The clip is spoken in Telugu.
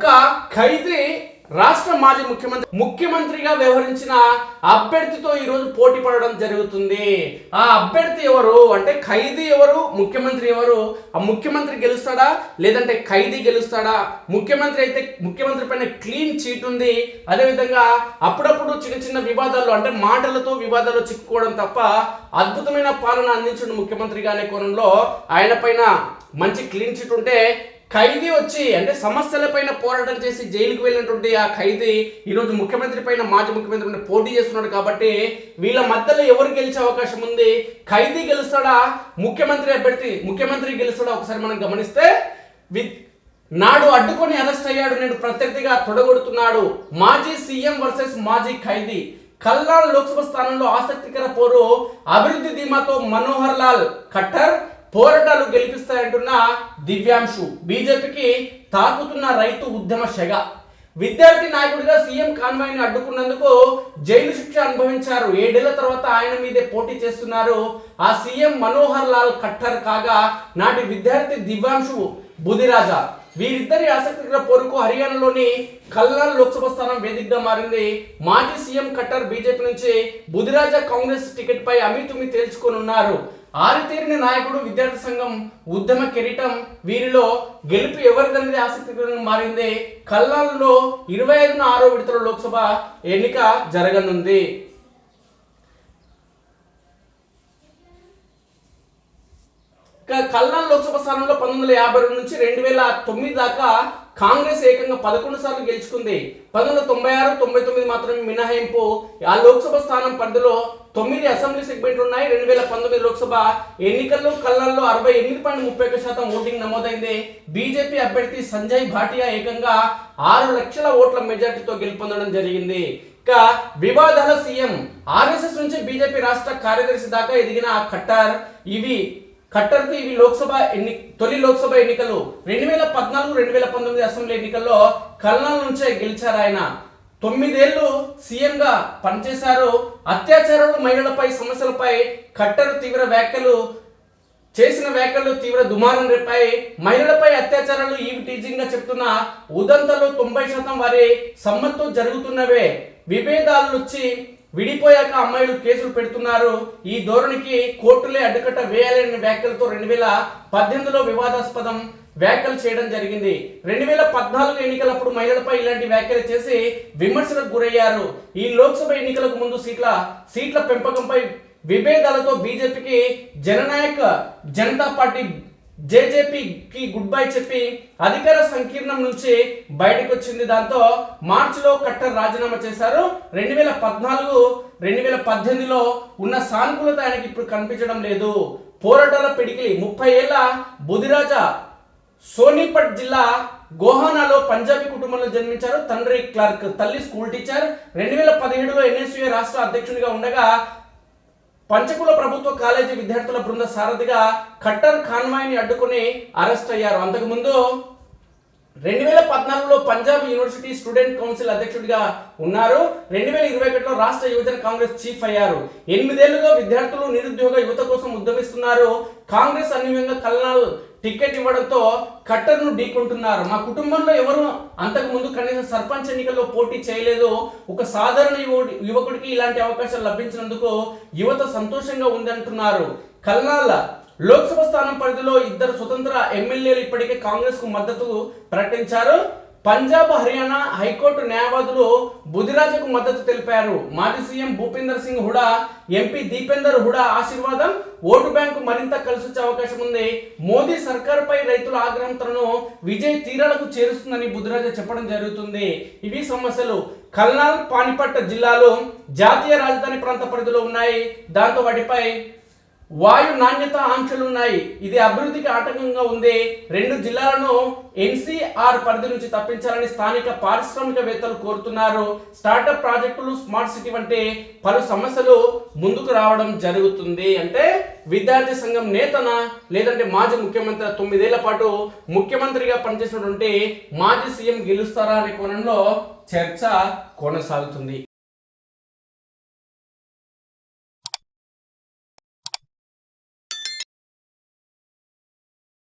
ఒక ఖైదీ రాష్ట్ర మాజీ ముఖ్యమంత్రి ముఖ్యమంత్రిగా వ్యవహరించిన అభ్యర్థితో ఈరోజు పోటీ పడడం జరుగుతుంది. ఆ అభ్యర్థి ఎవరు? అంటే ఖైదీ ఎవరు? ముఖ్యమంత్రి ఎవరు? ఆ ముఖ్యమంత్రి గెలుస్తాడా? లేదంటే ఖైదీ గెలుస్తాడా? ముఖ్యమంత్రి అయితే ముఖ్యమంత్రి పైన క్లీన్ చీట్ ఉంది. అదేవిధంగా అప్పుడప్పుడు చిన్న చిన్న వివాదాలు అంటే మాటలతో వివాదాలు చిక్కుకోవడం తప్ప అద్భుతమైన పాలన అందించిన ముఖ్యమంత్రిగా అనే కోణంలో. ఆయన పైన మంచి క్లీన్ చిట్ ఉంటే ఖైదీ వచ్చి అంటే సమస్యల పైన పోరాటం చేసి జైలుకు వెళ్ళినటువంటి ఆ ఖైదీ ఈరోజు ముఖ్యమంత్రి పైన మాజీ ముఖ్యమంత్రి పైన పోటీ చేస్తున్నాడు కాబట్టి వీళ్ళ మధ్యలో ఎవరు గెలిచే అవకాశం ఉంది? ఖైదీ గెలుస్తాడా? ముఖ్యమంత్రి అభ్యర్థి ముఖ్యమంత్రి గెలుస్తాడా? ఒకసారి మనం గమనిస్తే విత్ నాడు అడ్డుకొని అరెస్ట్ అయ్యాడు నేడు ప్రత్యర్థిగా తొడగొడుతున్నాడు మాజీ సీఎం వర్సెస్ మాజీ ఖైదీ. కల్లాల్ లోక్సభ స్థానంలో ఆసక్తికర పోరు అభివృద్ధి ధీమాతో మనోహర్ లాల్ ఖట్టర్ పోరాటాలు గెలిపిస్తాయంటున్న దివ్యాంశు. బీజేపీకి తాకుతున్న రైతు ఉద్యమ శగ విద్యార్థి నాయకుడిగా సీఎం కాన్వాయ్ని అడ్డుకున్నందుకు జైలు శిక్ష అనుభవించారు. ఏడేళ్ళ తర్వాత ఆయన మీదే పోటీ చేస్తున్నారు. ఆ సీఎం మనోహర్ లాల్ ఖట్టర్ కాగా నాటి విద్యార్థి దివ్యాంశు బుధిరాజా. వీరిద్దరి ఆసక్తికర పోరుకు హర్యానాలోని కల్లాల్ లోక్సభ స్థానం వేదికగా మారింది. మాజీ సీఎం ఖట్టర్ బీజేపీ నుంచి బుధిరాజా కాంగ్రెస్ టికెట్ పై అమితుమి తేల్చుకోనున్నారు. ఆరితేరిన నాయకుడు విద్యార్థి సంఘం ఉద్యమ కిరీటం వీరిలో గెలుపు ఎవరిదనేది ఆసక్తికరంగా మారింది. కల్లాల్లో ఇరవై ఐదున ఆరో విడతల లోక్సభ ఎన్నిక జరగనుంది. కల్నాల్ లోక్సభ స్థానంలో పంతొమ్మిది వందల యాభై రెండు నుంచి రెండు వేల తొమ్మిది దాకా కాంగ్రెస్ ఏకంగా పదకొండు సార్లు గెలుచుకుంది. పంతొమ్మిది వందల తొంభై ఆరు తొంభై తొమ్మిది మాత్రమే మినహాయింపు. ఆ లోక్సభ స్థానం పరిధిలో తొమ్మిది అసెంబ్లీ సెగ్మెంట్లు ఉన్నాయి. రెండు వేల పంతొమ్మిది లోక్సభ ఎన్నికల్లో కల్లాల్లో అరవై ఎనిమిది పాయింట్ ముప్పై ఒక్క శాతం ఓటింగ్ నమోదైంది. బీజేపీ అభ్యర్థి సంజయ్ భాటియా ఏకంగా ఆరు లక్షల ఓట్ల మెజార్టీతో గెలుపొందడం జరిగింది. ఇక వివాదాల సీఎం ఆర్ఎస్ఎస్ నుంచి బీజేపీ రాష్ట్ర కార్యదర్శి దాకా ఎదిగిన ఆ ఇవి ఖట్టర్కు ఇవి లోక్సభ ఎన్ని తొలి లోక్సభ ఎన్నికలు. రెండు వేల పద్నాలుగు రెండు వేల పంతొమ్మిది అసెంబ్లీ ఎన్నికల్లో కల్నాల్ నుంచే గెలిచారు ఆయన. తొమ్మిదేళ్ళు సీఎంగా పనిచేశారు. అత్యాచారాలు మహిళలపై సమస్యలపై ఖట్టర్ తీవ్ర వ్యాఖ్యలు చేసిన వ్యాఖ్యలు తీవ్ర దుమారం రేపాయి. మహిళలపై అత్యాచారాలు ఈవి టీజింగ్గా చెప్తున్న ఉదంతలు తొంభై శాతం వారి సమ్మతితో జరుగుతున్నవే. విభేదాలు వచ్చి విడిపోయాక అమ్మాయిలు కేసులు పెడుతున్నారు. ఈ ధోరణికి కోర్టులే అడ్డుకట్ట వేయాలనే వ్యాఖ్యలతో రెండు వేల పద్దెనిమిదిలో వివాదాస్పదం వ్యాఖ్యలు చేయడం జరిగింది. రెండు వేల పద్నాలుగు ఎన్నికలప్పుడు మహిళలపై ఇలాంటి వ్యాఖ్యలు చేసి విమర్శలకు గురయ్యారు. ఈ లోక్సభ ఎన్నికలకు ముందు సీట్ల సీట్ల పెంపకంపై విభేదాలతో బీజేపీకి జననాయక జనతా పార్టీ జేజేపీకి గుడ్ బై చెప్పి అధికార సంకీర్ణం నుంచి బయటకు వచ్చింది దాంతో మార్చిలో కట్టర్ రాజీనామా చేశారు. రెండు వేల పద్నాలుగు రెండు వేల పద్దెనిమిదిలో ఉన్న సానుకూలత ఆయనకి ఇప్పుడు కనిపించడం లేదు. పోరాటాల పిడికిలి ముప్పై ఏళ్ళ బుధిరాజా సోనిపట్ జిల్లా గోహానాలో పంజాబీ కుటుంబంలో జన్మించారు. తండ్రి క్లర్క్ తల్లి స్కూల్ టీచర్. రెండు వేల పదిహేడులో ఎన్ఎస్యూ రాష్ట్ర అధ్యక్షుడిగా ఉండగా పంచకుల ప్రభుత్వ కాలేజీ విద్యార్థుల బృంద సారథిగా ఖట్టర్ ఖాన్వాయ్ని అడ్డుకుని అరెస్ట్ అయ్యారు. అంతకుముందు రెండు వేల పద్నాలుగులో పంజాబ్ యూనివర్సిటీ స్టూడెంట్ కౌన్సిల్ అధ్యక్షుడిగా ఉన్నారు. రెండు వేల ఇరవై ఒకటిలో రాష్ట్ర యువజన కాంగ్రెస్ చీఫ్ అయ్యారు. ఎనిమిదేళ్ళుగా విద్యార్థులు నిరుద్యోగ యువత కోసం ఉద్యమిస్తున్నారు. కాంగ్రెస్ అన్యంగా కల్నాల్ టికెట్ ఇవ్వడంతో కట్టర్ను ఢీకొంటున్నారు. మా కుటుంబంలో ఎవరు అంతకు ముందు కనీసం సర్పంచ్ ఎన్నికల్లో పోటీ చేయలేదు. ఒక సాధారణ యువ- యువకుడికి ఇలాంటి అవకాశాలు లభించినందుకు యువత సంతోషంగా ఉందంటున్నారు. కల్నాల్ లోక్సభ స్థానం పరిధిలో ఇద్దరు స్వతంత్ర ఎమ్మెల్యేలు ఇప్పటికే కాంగ్రెస్కు మద్దతు ప్రకటించారు. పంజాబ్ హర్యానా హైకోర్టు న్యాయవాదులు బుధిరాజకు మద్దతు తెలిపారు. మాజీ సీఎం భూపేందర్ సింగ్ హుడా ఎంపీ దీపేందర్ హుడా ఆశీర్వాదం ఓటు బ్యాంకు మరింత కలిసొచ్చే అవకాశం ఉంది. మోదీ సర్కారుపై రైతుల ఆగ్రహం తనను విజయ్ తీరాలకు చేరుస్తుందని బుధిరాజ చెప్పడం జరుగుతుంది. ఇవి సమస్యలు. కల్నాల్ పానిపట్ జిల్లాలు జాతీయ రాజధాని ప్రాంత పరిధిలో ఉన్నాయి. దాంతో వాటిపై వాయు నాణ్యత ఆంక్షలు ఉన్నాయి. ఇది అభివృద్ధికి ఆటంకంగా ఉంది. రెండు జిల్లాలను ఎన్సీఆర్ పరిధి నుంచి తప్పించాలని స్థానిక పారిశ్రామికవేత్తలు కోరుతున్నారు. స్టార్టప్ ప్రాజెక్టులు స్మార్ట్ సిటీ వంటి పలు సమస్యలు ముందుకు రావడం జరుగుతుంది. అంటే విద్యార్థి సంఘం నేతన లేదంటే మాజీ ముఖ్యమంత్రి తొమ్మిదేళ్ళ పాటు ముఖ్యమంత్రిగా పనిచేసినటువంటి మాజీ సీఎం గెలుస్తారా అనే కోణంలో చర్చ కొనసాగుతుంది.